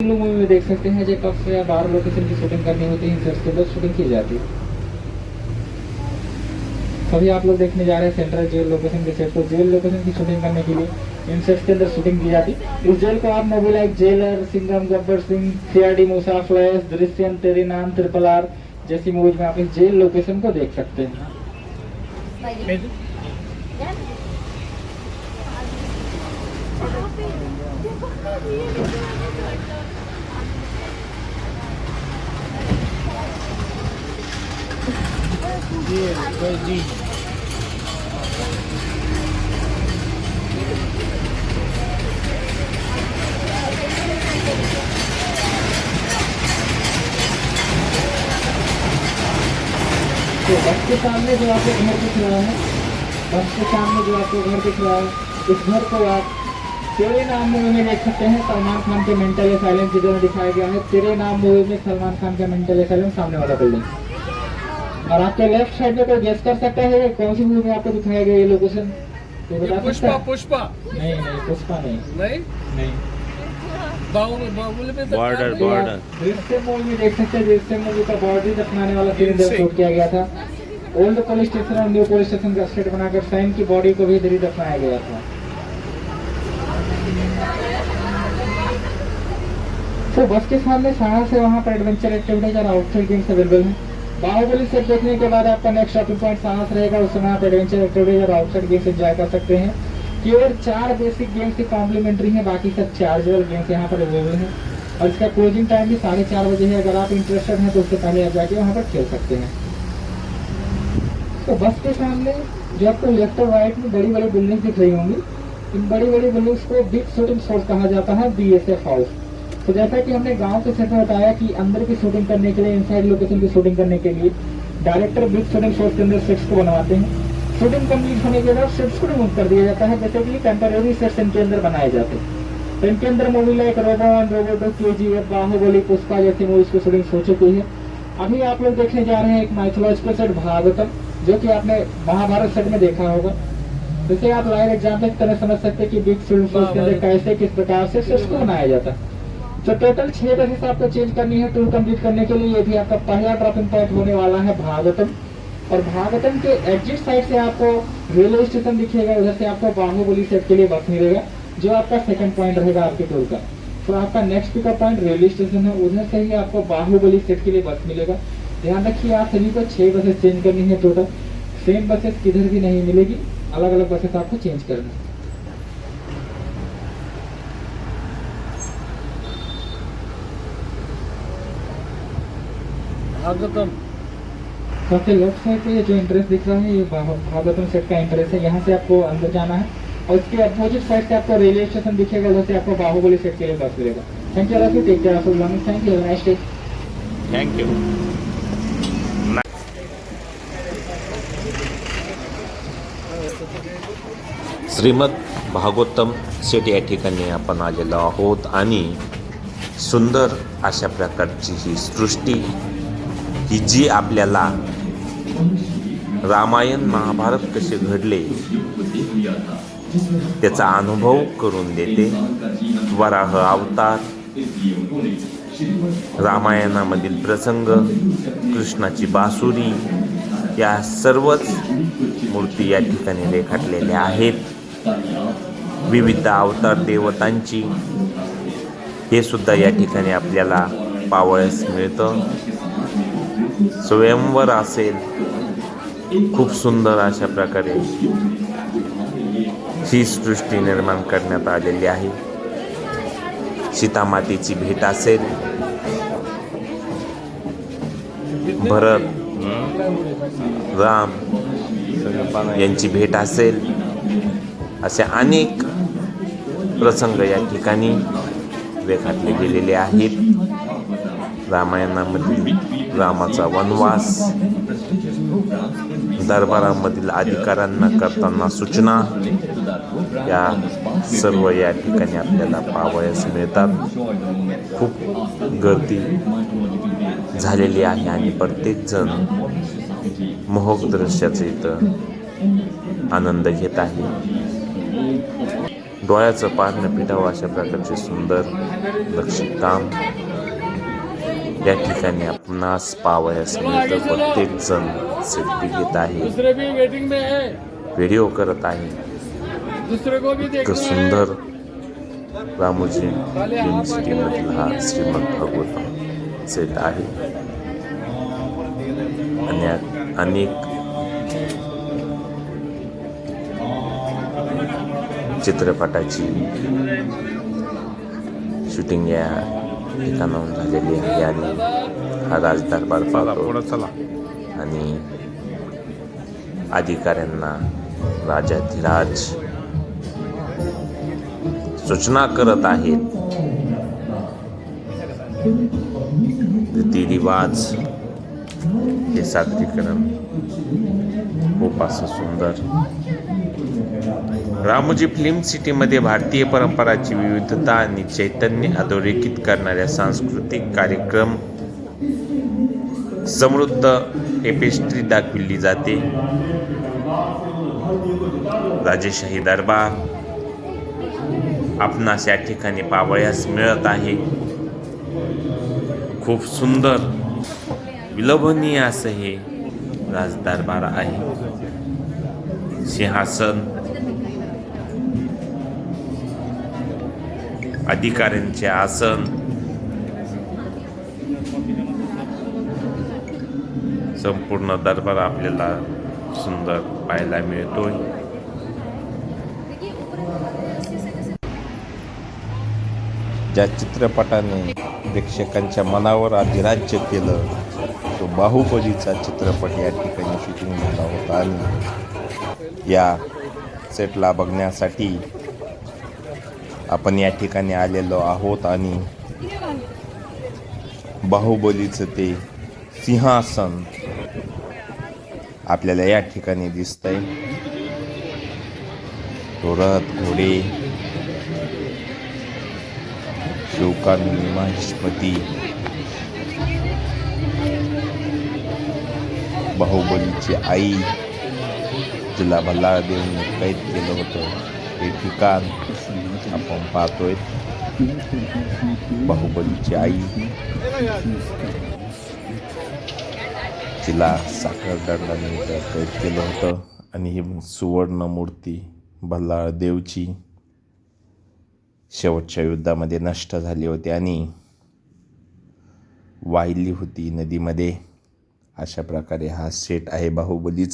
Movie में देख सकते हैं जो कब से बारह लोकेशन की शूटिंग करनी होती है सेट्स के अंदर शूटिंग की जाती है। सभी आप लोग देखने जा रहे हैं सेंट्रल जेल लोकेशन के सेट तो जेल लोकेशन की शूटिंग करने के लिए इन सेट्स के अंदर शूटिंग की जाती है। इस जेल को आप movie like jailer Singham Gabbar Singh सीआरडी मूसा फ्लैश दृश्यम तेरे नाम ट्रिपल आर जैसी मूवीज़ में आप इस जेल लोकेशन को देख सकते हैं। तो बस के सामने जो आपको घर दिख रहा है बस के सामने जो आपको घर दिख रहा है इस घर को आप तेरे नाम मूवी में देख सकते हैं, सलमान खान के मेंटल एसाइलम जिधर दिखाया गया है, तेरे नाम मूवी में सलमान खान का मेंटल एसाइलम सामने वाला बिल्डिंग और आपके लेफ़्ट साइड में कोई गेस कर सकता है कौन सी मूवी में आपको दिखाया गया ये लोकेशन तो बता पुष्पा पुष्पा। नहीं नहीं पुष्पा नहीं। नहीं? नहीं. आप दृश्य मूवी देख सकते हैं दृश्य मूवी का बॉडी दफनाने वाला सीन इधर शूट किया गया था। ओल्ड पुलिस स्टेशन और न्यू पुलिस स्टेशन का सेट बनाकर सैन की बॉडी को भी इधर ही दफनाया गया था। तो बस के सामने सारा से वहाँ पर एडवेंचर एक्टिविटीज़ और आउटसाइड गेम्स अवेलेबल है। बाहुबली सेट देखने के बाद आपका नेक्स्ट शॉपिंग पॉइंट साहस रहेगा। उस समय आप एडवेंचर एक्टिविटीज़ और आउटसाइड गेम्स एंजॉय कर सकते हैं। केवल चार बेसिक गेम्स की कॉम्प्लीमेंट्री है, बाकी सब चार्जेबल गेम्स यहाँ पर अवेलेबल है। और इसका क्लोजिंग टाइम भी साढ़े चार बजे है। अगर आप इंटरेस्टेड हैं तो उससे पहले आप जाके वहाँ पर खेल सकते हैं। तो बस के सामने जो आपको लेफ़्ट और राइट में बड़ी बड़ी बिल्डिंग दिख रही होंगी, इन बड़ी बड़ी बिल्डिंग्स को बिग शूटिंग सोर्स कहा जाता है बी हाउस तो जैसा कि हमने गाँव के सेट में बताया कि अंदर की शूटिंग करने के लिए इनसाइड लोकेशन की शूटिंग करने के लिए डायरेक्टर बिग शूटिंग सोर्स के अंदर सेट्स को बनवाते हैं। शूटिंग कंप्लीट होने के बाद सेट्स को रिमूव कर दिया जाता है जैसे कि टेम्पररी सेट्स इनके अंदर बनाए जाते हैं। तो इनके अंदर movie like Robo one Robo two K G F Baahubali Pushpa जैसी मूवीज़ की शूटिंग हो चुकी है। अभी आप लोग देखने जा रहे हैं एक माइथोलॉजिकल सेट भागवतम जो कि आपने महाभारत सेट में देखा होगा। जैसे आप लाइव एग्ज़ाम्पल की तरह समझ सकते हैं कि बिग फ़िल्म के अंदर कैसे किस प्रकार से सेट्स को बनाया जाता है। तो टोटल छह बसेस आपको चेंज करनी है टूर कंप्लीट करने के लिए ये भी आपका पहला ड्रॉपिंग पॉइंट होने वाला है भागवतम। और भागवतम के एग्जिट साइड से आपको रेलवे स्टेशन दिखेगा, उधर से आपको बाहुबली सेट के लिए बस मिलेगा, जो आपका सेकंड पॉइंट रहेगा आपके टूर का। तो आपका next pickup point railway station है, उधर से ही आपको बाहुबली सेट के लिए बस मिलेगा। ध्यान रखिए, आप सभी को छह बसेस चेंज करनी है टोटल सेम बसेस किधर भी नहीं मिलेगी अलग अलग बसेस आपको चेंज करना है। भागवतम। सबसे लेफ़्ट साइड पे ये जो इंट्रेंस दिख रहा है ये भाग- भागवतम सेट का इंट्रेंस है। यहाँ से आपको अंदर जाना है और इसके अपोजिट साइड से आपको रेलवे स्टेशन दिखेगा उधर से आपको बाहुबली सेट के लिए बस मिलेगा। Thank you Rafi take care of long thank you nice day thank you Shrimad Bhagavatam set या ठिकाणी आपण आलेलो आहोत आणि सुंदर अशा प्रकारची ही सृष्टी ही जी आपल्याला रामायण महाभारत कसे घडले त्याचा अनुभव करून देते. वराह अवतार रामायणामधील प्रसंग कृष्णाची बासुरी या सर्वच मूर्ती या ठिकाणी रेखाटलेल्या आहेत. विविध अवतार देवतांची हे सुद्धा या ठिकाणी आपल्याला पावळ्यास मिळतं. स्वयंवर असेल. खूप सुंदर अशा प्रकारे ही सृष्टी निर्माण करण्यात आलेली आहे. सीतामातेची भेट असेल. भरत राम यांची भेट असेल. असे अनेक प्रसंग या ठिकाणी रेखाटले गेलेले आहेत. रामायणामध्ये रामाचा वनवास. दरबारामधील अधिकाऱ्यांना करताना सूचना. या सर्व या ठिकाणी आपल्याला पावयास मिळतात. खूप गर्दी झालेली आहे आणि प्रत्येकजण मोहक दृश्याचं इथं आनंद घेत आहे. डोळ्याचं पारणं पिठावं अशा प्रकारचे सुंदर नक्षीकाम या ठिकाणी आपणास पावयास मिळतं. प्रत्येक जण सेल्फी घेत आहे. व्हिडिओ करत आहे. एक सुंदर रामोजी फिल्म सिटीमधील हा श्रीमद भागवतम सेट आहे. आणि अनेक चित्रपटाची शूटिंग या ठिकाणाहून झालेली आहे. आणि हा राजदरबार पाहतो. आणि अधिकाऱ्यांना राजाधिराज सूचना करत आहेत. रीतिरिवाज हे सादरीकरण खूप असं सुंदर रामोजी फिल्म सिटीमध्ये भारतीय परंपराची विविधता आणि चैतन्य अधोरेखित करणाऱ्या सांस्कृतिक कार्यक्रम समृद्ध टेपेस्ट्री दाखविली जाते. राजेशाही दरबार आपणास या ठिकाणी पावळ्यास मिळत आहे. खूप सुंदर विलोभनीय असं हे राजदरबार आहे. सिंहासन अधिकाऱ्यांचे आसन. संपूर्ण दरबार आपल्याला सुंदर पाहायला मिळतोय. ज्या चित्रपटाने प्रेक्षकांच्या मनावर अधिराज्य केलं तो बाहुबलीचा चित्रपट या ठिकाणी शूटिंग झाला होता. आणि या सेटला बघण्यासाठी आपण या ठिकाणी आलेलो आहोत आणि बाहुबलीचं ते सिंहासन आपल्याला या ठिकाणी दिसतंय. तो रथ घोडे शिवकामिनी महिष्मती बाहुबलीची आई जिला देऊन कैद केलं होतं हे ठिकाण. आपण पाहतोय बाहुबलीची आई तिला साखरदंडाने कैद केलं होतं आणि ही सुवर्ण मूर्ती भल्लाळ देवची शेवटच्या युद्धामध्ये नष्ट झाली होती आणि वाहिली होती नदीमध्ये अशा प्रकारे हा सेट आहे बाहुबलीचा